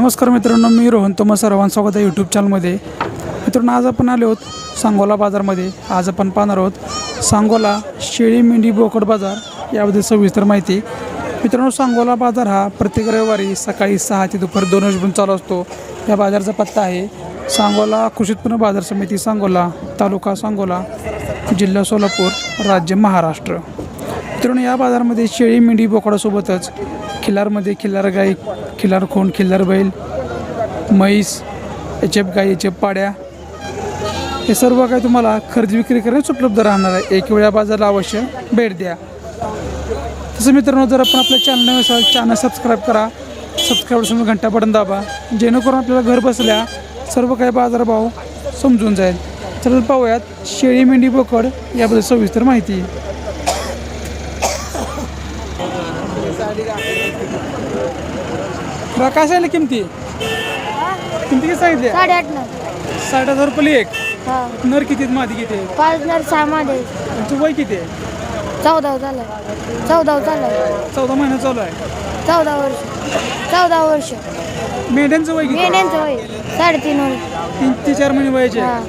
नमस्कार मित्रांनो मी रोहन. तुम्हा सर्वांचं स्वागत आहे यूट्यूब चॅनलमध्ये मित्रांनो आज आपण आलो आहोत सांगोला बाजारमध्ये. आज आपण पाहणार आहोत सांगोला शेळी मेंढी बोकड बाजार याबद्दल सविस्तर माहिती. मित्रांनो सांगोला बाजार हा प्रत्येक रविवारी सकाळी सहा ते दुपारी दोन वाजेपर्यंत चालू असतो. या बाजाराचा पत्ता आहे सांगोला कृषी उत्पन्न बाजार समिती सांगोला तालुका सांगोला जिल्हा सोलापूर राज्य महाराष्ट्र. मित्रांनो या बाजारामध्ये शेळी मेंढी बोकडासोबतच खिल्लारमध्ये खिल्लार गाई खिल्लार खोंड खिल्लार बैल म्हैस एचएफ गाई एचएफ पाड्या. हे सर्व काही तुम्हाला खरेदी विक्री करण्यास उपलब्ध राहणार आहे. एक वेळा बाजाराला अवश्य भेट द्या. तसं मित्रांनो जर आपण आपल्या चॅनल नवीन असाल चॅनल सबस्क्राईब करा. सबस्क्राईब समोर घंटा बटन दाबा. जेणेकरून आपल्याला घर बसल्या सर्व काही बाजारभाव समजून जाईल. चल पाहूयात शेळी मेंढी बोकड याबद्दल सविस्तर माहिती. बरं, काय सांगितलं किमती? किमती किती सांगितले? साडेआठ न साठ हजार रुपये एक. हा. नर किती आहेत, मादी किती आहे पाच नर सहा मध्ये तुमचं वय किती आहे? चौदा झालं. चौदा झालं. चौदा महिना चालू आहे. चौदा वर्ष. चौदा वर्ष. मेंढ्यांचं वय किती? मेंढ्यांचं वय साडेतीन वर्ष. तीन ते चार महिने वयाचे. आहे. हा.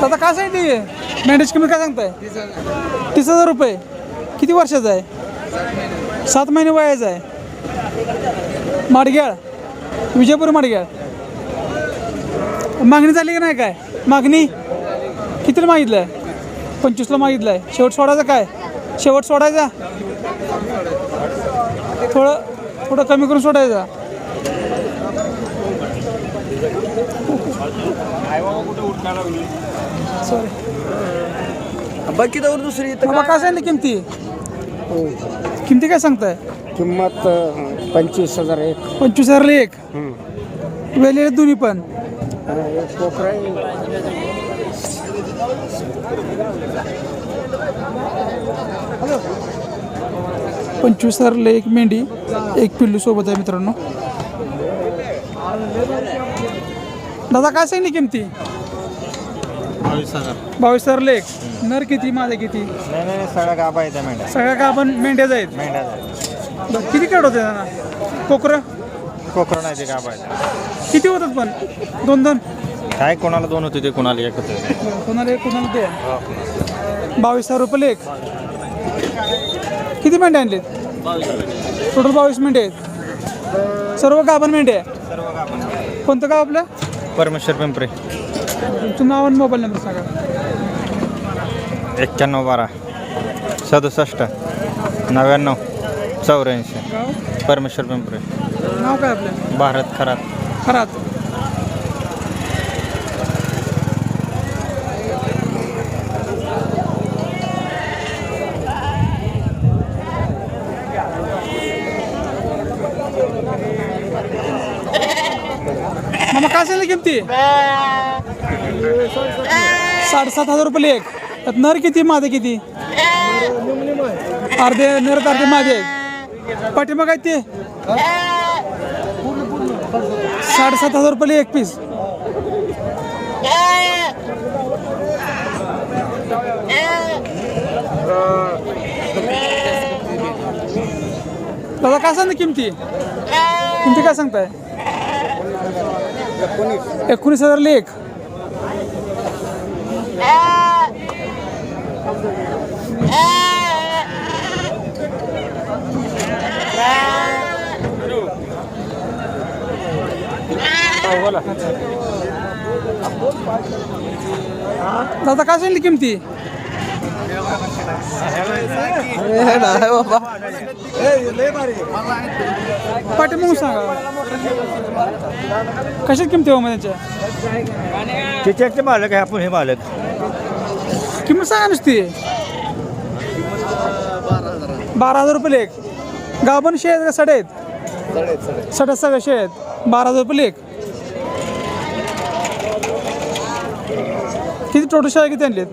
दादा काय सांगितली? मेंढ्याची किंमत काय सांगताय? तीस हजार रुपये. किती वर्षाचा आहे? सात महिने वयाचा आहे. माडग्याळ विजयपूर माडग्याळ मागणी झाली की नाही काय? मागणी? कितीला मागितलं आहे पंचवीसला मागितलं आहे शेवट सोडायचा काय? शेवट सोडायचा? थोडं थोडं कमी करून सोडायचा. सॉरी बाकी तर दुसरी इथं बाबा काय? सांगितलं किमती? किमती काय सांगताय? किंमत अं, पंचवीस हज़ार एक. पंचवीस हजारला एक? वेलेले दोन्ही पण? अं, एक कोकरा पंचवीस हजारला एक मेंढी एक पिल्लू सोबत आहे मित्रांनो. दादा काय सांगली किमती? बावीस हजार. एक नर किती माझे किती? नाही नाही नाही, सगळ्या गाभा मेंढ्या. सगळ्या का आपण मेंढ्याच आहेत? मेंढ्या. बरं, किती कट होते त्यांना कोकरं? कोकरं नाही ते गाभा आहेत. किती होतात पण? दोन दोन? काय कोणाला दोन होते ते कोणाला एक होते. कोणाला एक कोणाला दोन? बावीस हजार रुपये एक किती मेंढ्या आणलेत? टोटल बावीस मेंढ्या आहेत. सर्व गाभण मेंढ्या आहे कोणतं गाव आपलं? परमेश्वर पिंपरे. तुमचं नाव आणि मोबाईल नंबर सांगा. एक्क्याण्णव बारा सदुसष्ट नव्याण्णव चौऱ्याऐंशी. गाव? परमेश्वर पिंपरे. नाव काय आपलं? भारत खरात. खरात. असेल किमती? साडेसात हजार रुपये एक त्यात नर किती माझे किती? अर्धे नर अर्धे माझे पाठी मग ते. साडेसात हजार रुपये एक पीस दादा काय सांगता किमती? किमती काय सांगताय? एकोणीस हजार एक दादा काय सांगली किमती? पाठी मग सांगा. कशा किमती हो मग त्यांच्या? त्याच्याचे मालक आहे आपण हे मालक. किंमत सांगा नुसती. बारा हजार रुपये एक गाभण शे आहेत का सडे आहेत? सड्या सगळ्या शे आहेत बारा हजार रुपये एक किती टोटल शेळ्या किती आणलेत?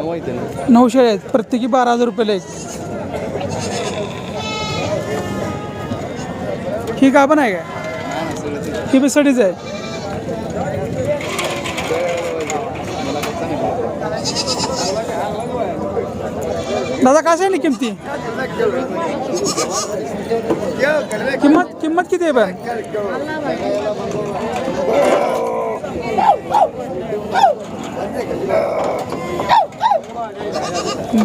नऊ आहेत प्रत्येकी बारा हजार रुपये एक ही पण आहे काय? ही बी आहे. दादा काय सांगितली किमती? किंमत किंमत किती आहे पण?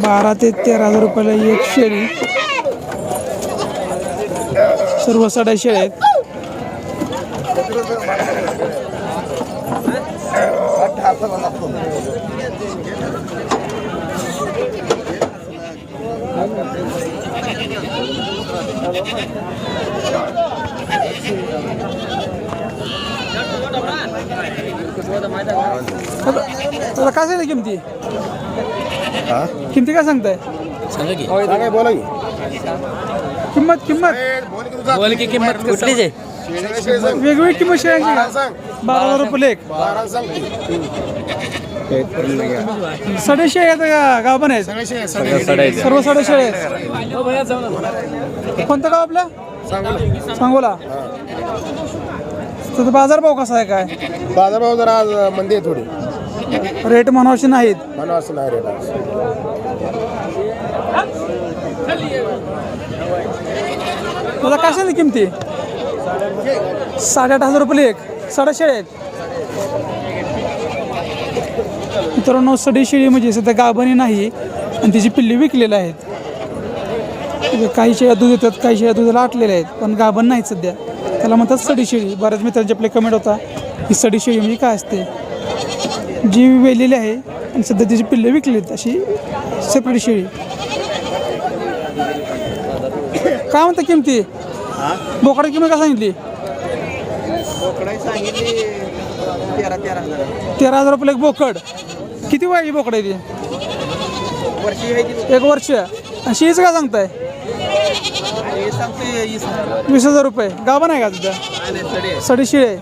बारा ते तेरा हजार रुपयाला एक शेळी. सर्व साड्या शेळ्या आहेत. दादा काय सांगितलं किमती? किमती काय सांगताय? सांगा बोला की. किंमत किंमत. बोल की किंमत कुठलीच आहे. वेगवेगळी किंमत शेळ्यांची का? बारा हजार रुपये लेख. साडे शेळ्या आहेत का? गाभण आहेत. सर्व साडे शेळ्या आहेत. कोणतं गाव आपलं? सांगोला. तर बाजार भाव कसा आहे काय? बाजारभाव जरा आज मंदी आहे थोडी. रेट म्हणावशी नाहीत. म्हणून असं नाही रेट. काय सांगितलं किमती? साडेआठ हजार रुपये लेख साडे शेळ्या आहेत मित्रांनो सडी शेळी म्हणजे सध्या गाभणी नाही आणि तिची पिल्ली विकलेली आहेत. काही शेळ्या दूध येतात काही शेळ्या दुधाला आटलेल्या आहेत पण गाभण नाहीत सध्या. त्याला म्हणतात सडी शेळी बऱ्याच मित्रांचे आपले कमेंट होता ही सडी शेळी म्हणजे काय असते? जी वेलेली आहे आणि सध्या तिची पिल्ले विकली आहेत अशी सेपरेट शेळी. काय म्हणता किमती? बोकडा किंमत काय सांगितली? तेरा हजार. रुपये एक बोकड. किती वयाची बोकड आहे ती? एक वर्ष. आणि शीच काय सांगताय? वीस हजार. रुपये. गाभा नाही का तिथं? सडी शिळे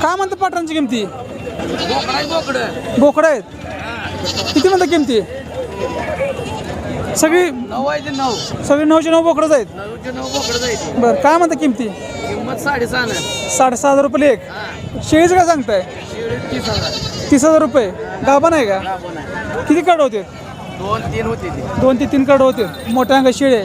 काय? म्हणतात पाटरांची किमती? बोकडं. आहेत. किती म्हणतात किमती? सगळी नऊ आहे ते नऊ. सगळी नऊशे नऊ बोकडच आहेत. नऊ बोकडं बरं काय म्हणता किमती? किंमत साडेसहा हजार रुपये लेख. शेळीचं काय सांगताय? तीस हजार. तीस हजार रुपये. गाभा नाही का. किती कड होते? दोन तीन होते ते. दोन ते तीन कड होते. मोठ्या अंगा शेळी.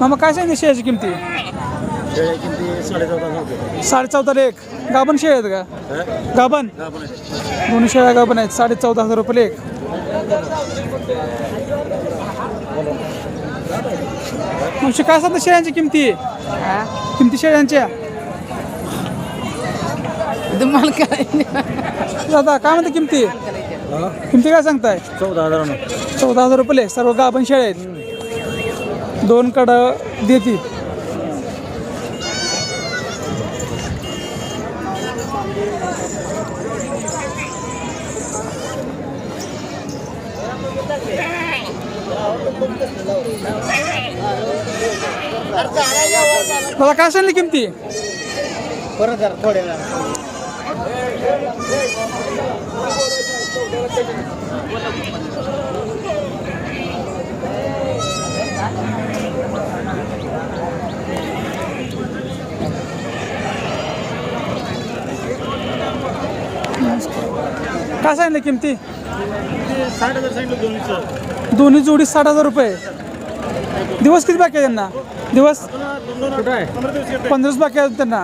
मामा काय सांगितलं शेळ्याची किमती? साडे चौदा लेख गाभण शेळ्या आहेत का? गाभण? दोन्ही शेळ्या गाभण आहेत. साडे चौदा हजार रुपये लेख मावशी काय सांगता शेळ्यांची किमती? किमती शेळ्यांच्या? तुम्हाला काय? दादा काय म्हणता किमती? किमती काय सांगताय? चौदा हजार चौदा हजार रुपये सर्व गाभण शेळ्या आहेत. दोन कडं देतील. दादा काय सांगली किमती? परत थोडे काय सांगितलं किमती दोन्ही जोडी साठ हजार रुपये. दिवस किती बाकी आहे त्यांना? दिवस? पंधरा दिवस बाकी आहेत त्यांना.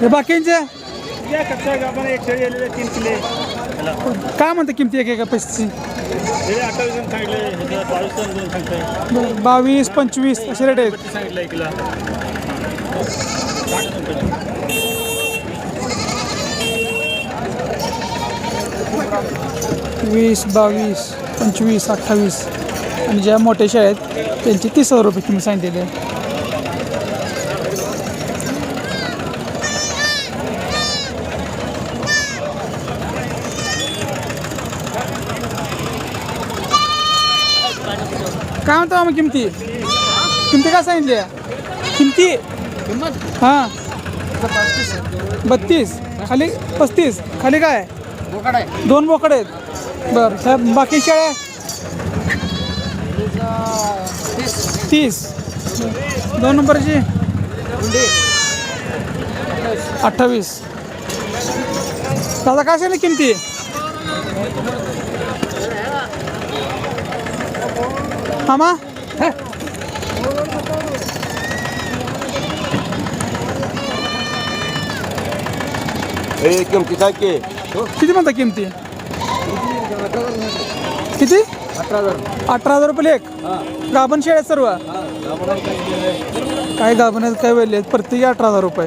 हे बाकींचे काय म्हणते किमती एक एका पैशाची? बावीस पंचवीस असे रेट आहेत. वीस बावीस पंचवीस अठ्ठावीस. आणि ज्या मोठ्या शाळा आहेत त्यांची तीस हजार रुपये किंमत सांगितलेली आहे. काय म्हणतो मग किमती? किमती काय सांगितली? किमती? हां. बत्तीस. खाली पस्तीस. खाली काय? बोकड आहे दोन बोकड आहेत. बरं साहेब बाकी शेळ्या तीस. दोन नंबरची? अठ्ठावीस. दादा काय सांगितलं किमती? आमा किमती काय के? किती म्हणता किमती? किती? अठरा हजार. रुपये एक गाभण शेळ्या सर्व? काय गाभण आहेत काय वेळले प्रत्येकी अठरा हजार रुपये.